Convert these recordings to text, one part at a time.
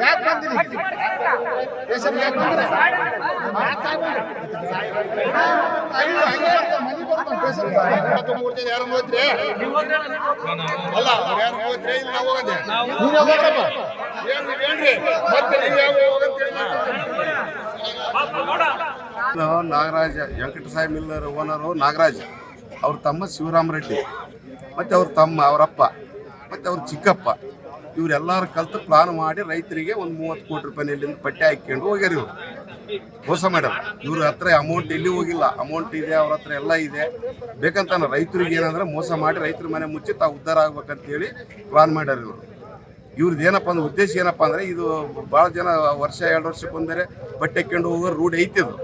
ಯಾಕೆ ಬಂದಿರಿ? ಸ್ಟೇಷನ್ ವೆಂಕಟ. ಯಾರು? ಅಲ್ಲ ಅವ್ರು ಯಾರು ಹೋಗ್ತೀರಿ ಇಲ್ಲ ನಾವು ಹೋಗಂದೆ ನೀನೇ ಹೋಗ್ರಪ್ಪ ಏನ್ ಹೇಳ್ರಿ? ಮತ್ತೆ ನೀವು ಯಾವ ಹೋಗಂತ ಹೇಳಿ ನಾನು ನಾಗರಾಜ ವೆಂಕಟಸಾಯಿ ಮಿಲ್ಲರ್ ಓನರು ನಾಗರಾಜ್. ಅವ್ರ ತಮ್ಮ ಶಿವರಾಮ ರೆಡ್ಡಿ. ಮತ್ತು ಅವ್ರ ತಮ್ಮ ಅವರಪ್ಪ ಮತ್ತು ಅವ್ರ ಚಿಕ್ಕಪ್ಪ. ಇವರೆಲ್ಲರೂ ಕಲ್ತು ಪ್ಲಾನ್ ಮಾಡಿ ರೈತರಿಗೆ ಒಂದು ಮೂವತ್ತು ಕೋಟಿ ರೂಪಾಯಿ ಇಲ್ಲಿಂದ ಪಟ್ಟಿ ಹಾಕ್ಕೊಂಡು ಹೋಗ್ಯಾರ ಇವರು. ಮೋಸ ಮೇಡಮ್ ಇವ್ರ ಹತ್ರ ಅಮೌಂಟ್ ಎಲ್ಲಿ ಹೋಗಿಲ್ಲ. ಅಮೌಂಟ್ ಇದೆ, ಅವ್ರ ಹತ್ರ ಎಲ್ಲ ಇದೆ. ಬೇಕಂತ ರೈತರಿಗೆ ಏನಂದ್ರೆ ಮೋಸ ಮಾಡಿ ರೈತರ ಮನೆ ಮುಚ್ಚಿ ತಾವು ಉದ್ಧಾರ ಆಗ್ಬೇಕಂತೇಳಿ ಪ್ಲಾನ್ ಮಾಡ್ಯಾರ ಇವರು. ಇವ್ರದ್ದು ಏನಪ್ಪ ಅಂದ್ರೆ ಉದ್ದೇಶ ಏನಪ್ಪ ಅಂದ್ರೆ ಇದು ಭಾಳ ಜನ ವರ್ಷ, ಎರಡು ವರ್ಷಕ್ಕೊಂದರೆ ಬಟ್ಟೆ ಹಾಕ್ಕೊಂಡು ಹೋಗೋ ರೂಢ ಐತಿ ಅದು.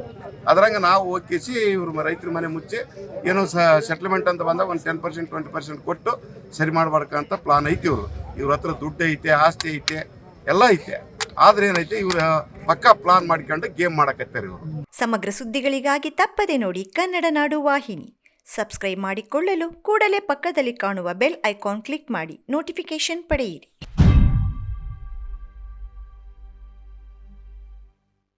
ಅದ್ರಂಗೆ ನಾವು ಹೋಗಿಸಿ ಇವ್ರ ರೈತರ ಮನೆ ಮುಚ್ಚಿ ಏನೋ ಸಹ ಸೆಟ್ಲ್ಮೆಂಟ್ ಅಂತ ಬಂದಾಗ ಒಂದು ಟೆನ್ ಪರ್ಸೆಂಟ್ ಟ್ವೆಂಟಿ ಪರ್ಸೆಂಟ್ ಕೊಟ್ಟು ಸರಿ ಮಾಡ್ಬಾರ್ಕಂತ ಪ್ಲಾನ್ ಐತಿ ಇವರು ಇವ್ರ ಹತ್ರ ದುಡ್ಡು ಐತೆ, ಆಸ್ತಿ ಐತೆ, ಎಲ್ಲ ಐತೆ. ಆದ್ರೆ ಏನೈತೆ, ಇವ್ರ ಪಕ್ಕ ಪ್ಲಾನ್ ಮಾಡ್ಕೊಂಡು ಗೇಮ್ ಮಾಡಕತ್ತಾರೆ ಇವರು. ಸಮಗ್ರ ಸುದ್ದಿಗಳಿಗಾಗಿ ತಪ್ಪದೆ ನೋಡಿ ಕನ್ನಡ ನಾಡು ವಾಹಿನಿ. ಸಬ್ಸ್ಕ್ರೈಬ್ ಮಾಡಿಕೊಳ್ಳಲು ಕೂಡಲೇ ಪಕ್ಕದಲ್ಲಿ ಕಾಣುವ ಬೆಲ್ ಐಕಾನ್ ಕ್ಲಿಕ್ ಮಾಡಿ ನೋಟಿಫಿಕೇಶನ್ ಪಡೆಯಿರಿ.